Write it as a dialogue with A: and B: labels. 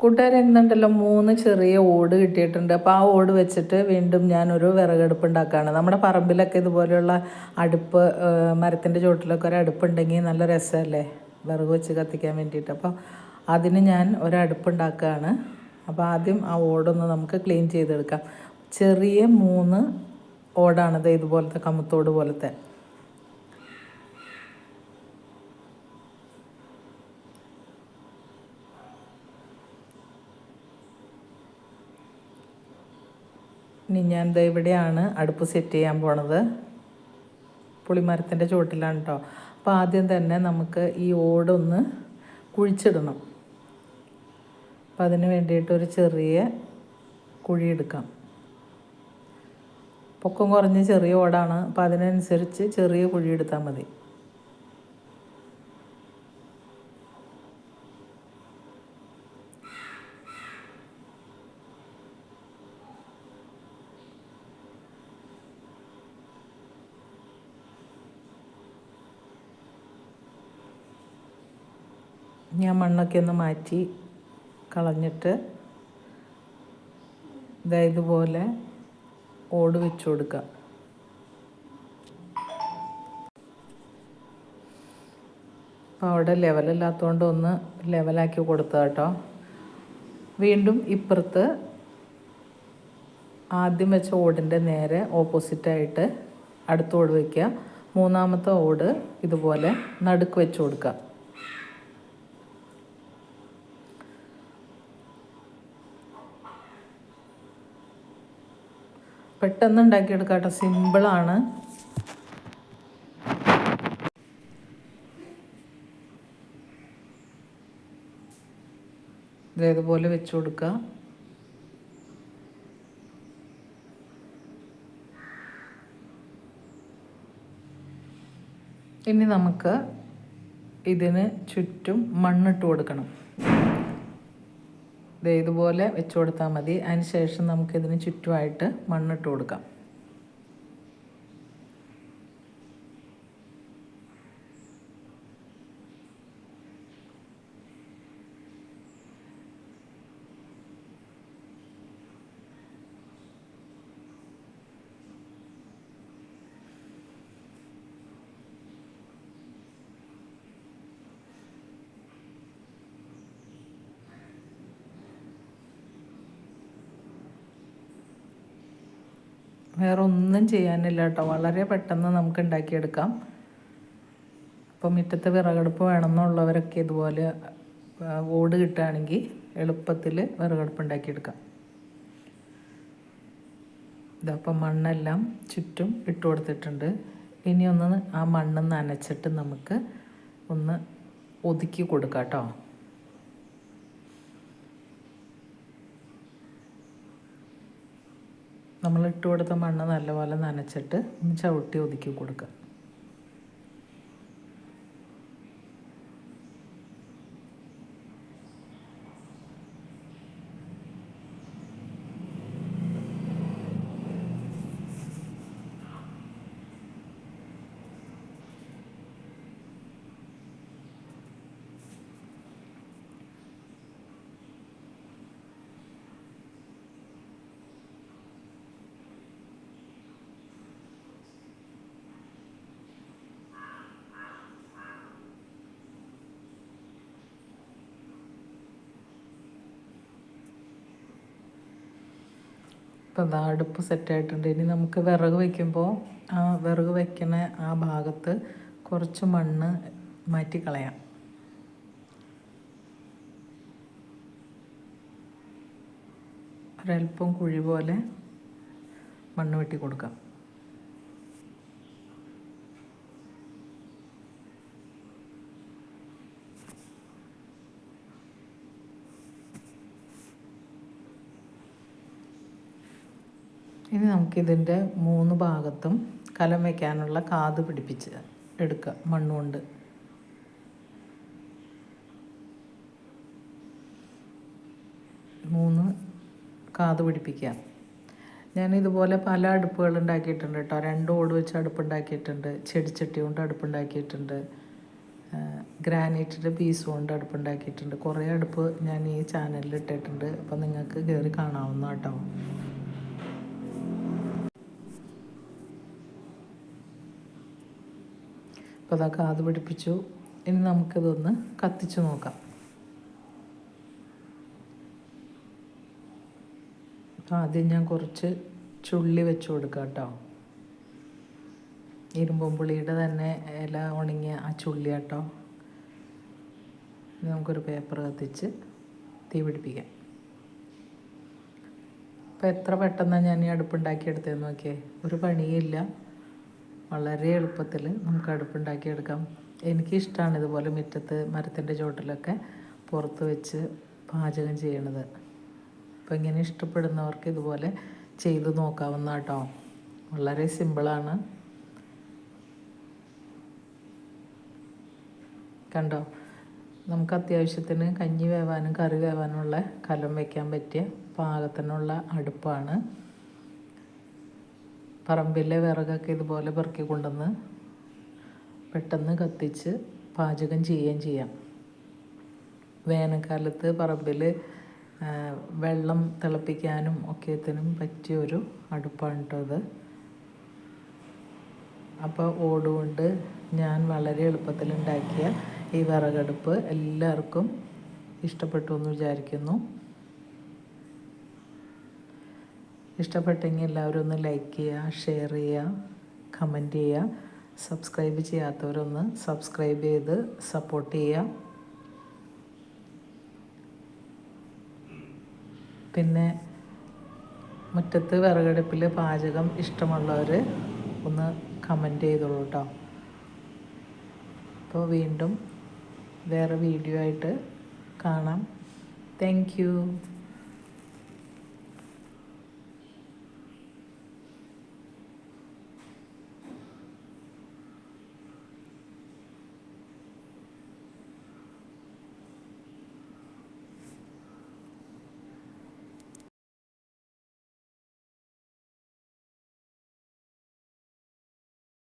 A: കൂട്ടുകാർ എന്നുണ്ടല്ലോ മൂന്ന് ചെറിയ ഓട് കിട്ടിയിട്ടുണ്ട്. അപ്പോൾ ആ ഓട് വെച്ചിട്ട് വീണ്ടും ഞാനൊരു വിറകടുപ്പ് ഉണ്ടാക്കുകയാണ് നമ്മുടെ പറമ്പിലൊക്കെ ഇതുപോലെയുള്ള അടുപ്പ് മരത്തിന്റെ ചുവട്ടിലൊക്കെ ഒരു അടുപ്പുണ്ടെങ്കിൽ നല്ല രസമല്ലേ? വിറക് വെച്ച് കത്തിക്കാൻ വേണ്ടിയിട്ട്. അപ്പോൾ അതിന് ഞാൻ ഒരടുപ്പ് ഉണ്ടാക്കുകയാണ് അപ്പോൾ ആദ്യം ആ ഓടൊന്ന് നമുക്ക് ക്ലീൻ ചെയ്തെടുക്കാം. ചെറിയ മൂന്ന് ഓടാണിത് ഇതുപോലത്തെ കമുത്തോട് പോലത്തെ. ഇനി ഞാൻ ദേ ഇവിടെയാണ് അടുപ്പ് സെറ്റ് ചെയ്യാൻ പോണത്. പുളിമരത്തിന്റെ ചുവട്ടിലാണ് കേട്ടോ അപ്പോൾ ആദ്യം തന്നെ നമുക്ക് ഈ ഓടൊന്ന് കുഴിച്ചിടണം. അപ്പം അതിന് വേണ്ടിയിട്ട് ഒരു ചെറിയ കുഴിയെടുക്കാം പൊക്കം കുറഞ്ഞ് ചെറിയ ഓടാണ്. അപ്പോൾ അതിനനുസരിച്ച് ചെറിയ കുഴിയെടുത്താൽ മതി. ഞാൻ മണ്ണൊക്കെ ഒന്ന് മാറ്റി കളഞ്ഞിട്ട് ഇതായതുപോലെ ഓട് വെച്ച് കൊടുക്കുക അപ്പോൾ അവിടെ ലെവലില്ലാത്തതുകൊണ്ട് ഒന്ന് ലെവലാക്കി കൊടുത്ത കേട്ടോ. വീണ്ടും ഇപ്പുറത്ത് ആദ്യം വെച്ച ഓടിന്റെ നേരെ ഓപ്പോസിറ്റായിട്ട് അടുത്ത ഓട് വയ്ക്കുക മൂന്നാമത്തെ ഓട് ഇതുപോലെ നടുക്ക് വെച്ച് കൊടുക്കുക പെട്ടെന്ന് ഉണ്ടാക്കിയെടുക്കാം കേട്ടോ സിമ്പിളാണ് ഇതേതുപോലെ വെച്ച് കൊടുക്കുക ഇനി നമുക്ക് ഇതിന് ചുറ്റും മണ്ണിട്ട് കൊടുക്കണം. ഇതുപോലെ വെച്ച് കൊടുത്താൽ മതി. അതിന് ശേഷം നമുക്കിതിന് ചുറ്റുമായിട്ട് മണ്ണിട്ട് കൊടുക്കാം. വേറെ ഒന്നും ചെയ്യാനില്ല കേട്ടോ. വളരെ പെട്ടെന്ന് നമുക്ക് ഉണ്ടാക്കിയെടുക്കാം. അപ്പോൾ മുറ്റത്ത് വിറകടുപ്പ് വേണമെന്നുള്ളവരൊക്കെ ഇതുപോലെ ഓട് കിട്ടുകയാണെങ്കിൽ എളുപ്പത്തിൽ വിറകടുപ്പ് ഉണ്ടാക്കിയെടുക്കാം. ഇതപ്പം മണ്ണെല്ലാം ചുറ്റും ഇട്ട് കൊടുത്തിട്ടുണ്ട്. ഇനി ഒന്ന് ആ മണ്ണ് നനച്ചിട്ട് നമുക്ക് ഒന്ന് ഒതുക്കി കൊടുക്കാം കേട്ടോ. നമ്മൾ ഇട്ട് കൊടുത്ത മണ്ണ് നല്ലപോലെ നനച്ചിട്ട് ചവിട്ടി ഒതുക്കി കൊടുക്കുക. ഇപ്പം ഇതാ അടുപ്പ് സെറ്റായിട്ടുണ്ട്. ഇനി നമുക്ക് വിറക് വയ്ക്കുമ്പോൾ ആ വിറക് വയ്ക്കുന്ന ആ ഭാഗത്ത് കുറച്ച് മണ്ണ് മാറ്റി കളയാം. ഒരല്പം കുഴി പോലെ മണ്ണ് വെട്ടി കൊടുക്കാം. ഇനി നമുക്കിതിന്റെ മൂന്ന് ഭാഗത്തും കലം വയ്ക്കാനുള്ള കാത് പിടിപ്പിച്ച് എടുക്കുക മണ്ണുകൊണ്ട്. മൂന്ന് കാത് പിടിപ്പിക്കുക ഞാൻ ഇതുപോലെ പല അടുപ്പുകൾ ഉണ്ടാക്കിയിട്ടുണ്ട് കേട്ടോ. രണ്ട് ഓട് വെച്ച് അടുപ്പുണ്ടാക്കിയിട്ടുണ്ട് ചെടിച്ചട്ടി കൊണ്ട് അടുപ്പുണ്ടാക്കിയിട്ടുണ്ട് ഗ്രാനൈറ്റിന്റെ പീസ് കൊണ്ട് അടുപ്പുണ്ടാക്കിയിട്ടുണ്ട്. കുറേ അടുപ്പ് ഞാൻ ഈ ചാനലിൽ ഇട്ടിട്ടുണ്ട്. അപ്പോൾ നിങ്ങൾക്ക് കയറി കാണാവുന്ന കേട്ടോ അപ്പോൾ അതാ കാത് പിടിപ്പിച്ചു. ഇനി നമുക്കിതൊന്ന് കത്തിച്ച് നോക്കാം. ആദ്യം ഞാൻ കുറച്ച് ചുള്ളി വെച്ച് കൊടുക്കാം കേട്ടോ. ഇരുമ്പുളിയുടെ തന്നെ ഇല ഉണങ്ങിയ ആ ചുള്ളി കേട്ടോ. നമുക്കൊരു പേപ്പർ കത്തിച്ച് തീ പിടിപ്പിക്കാം. അപ്പോൾ എത്ര പെട്ടെന്നാണ് ഞാൻ ഈ അടുപ്പുണ്ടാക്കിയെടുത്തതെന്ന് നോക്കിയേ. ഒരു പണിയില്ല വളരെ എളുപ്പത്തിൽ നമുക്ക് അടുപ്പുണ്ടാക്കിയെടുക്കാം. എനിക്കിഷ്ടമാണ് ഇതുപോലെ മുറ്റത്ത് മരത്തിന്റെ ചുവട്ടിലൊക്കെ പുറത്ത് വെച്ച് പാചകം ചെയ്യണത്. അപ്പോൾ ഇങ്ങനെ ഇഷ്ടപ്പെടുന്നവർക്ക് ഇതുപോലെ ചെയ്ത് നോക്കാവുന്ന കേട്ടോ. വളരെ സിമ്പിളാണ്. കണ്ടോ? നമുക്ക് അത്യാവശ്യത്തിന് കഞ്ഞി വേവാനും കറി വേവാനുമുള്ള കലം വയ്ക്കാൻ പറ്റിയ പാകത്തിനുള്ള അടുപ്പാണ്. പറമ്പിലെ വിറകൊക്കെ ഇതുപോലെ പെറുക്കി കൊണ്ടുവന്ന് പെട്ടെന്ന് കത്തിച്ച് പാചകം ചെയ്യുകയും ചെയ്യാം. വേനൽക്കാലത്ത് പറമ്പിൽ വെള്ളം തിളപ്പിക്കാനും ഒക്കെത്തിനും പറ്റിയ ഒരു അടുപ്പാണ് കേട്ടോ അത്. അപ്പോൾ ഓടുകൊണ്ട് ഞാൻ വളരെ എളുപ്പത്തിൽ ഉണ്ടാക്കിയ ഈ വിറകടുപ്പ് എല്ലാവർക്കും ഇഷ്ടപ്പെട്ടു എന്ന് വിചാരിക്കുന്നു. ഇഷ്ടപ്പെട്ടെങ്കിൽ എല്ലാവരും ഒന്ന് ലൈക്ക് ചെയ്യുക ഷെയർ ചെയ്യുക കമന്റ് ചെയ്യുക. സബ്സ്ക്രൈബ് ചെയ്യാത്തവരൊന്ന് സബ്സ്ക്രൈബ് ചെയ്ത് സപ്പോർട്ട് ചെയ്യുക. പിന്നെ മുറ്റത്ത് വിറകടുപ്പിൽ പാചകം ഇഷ്ടമുള്ളവർ ഒന്ന് കമന്റ് ചെയ്തോളൂ കേട്ടോ അപ്പോൾ വീണ്ടും വേറെ വീഡിയോ ആയിട്ട് കാണാം. താങ്ക്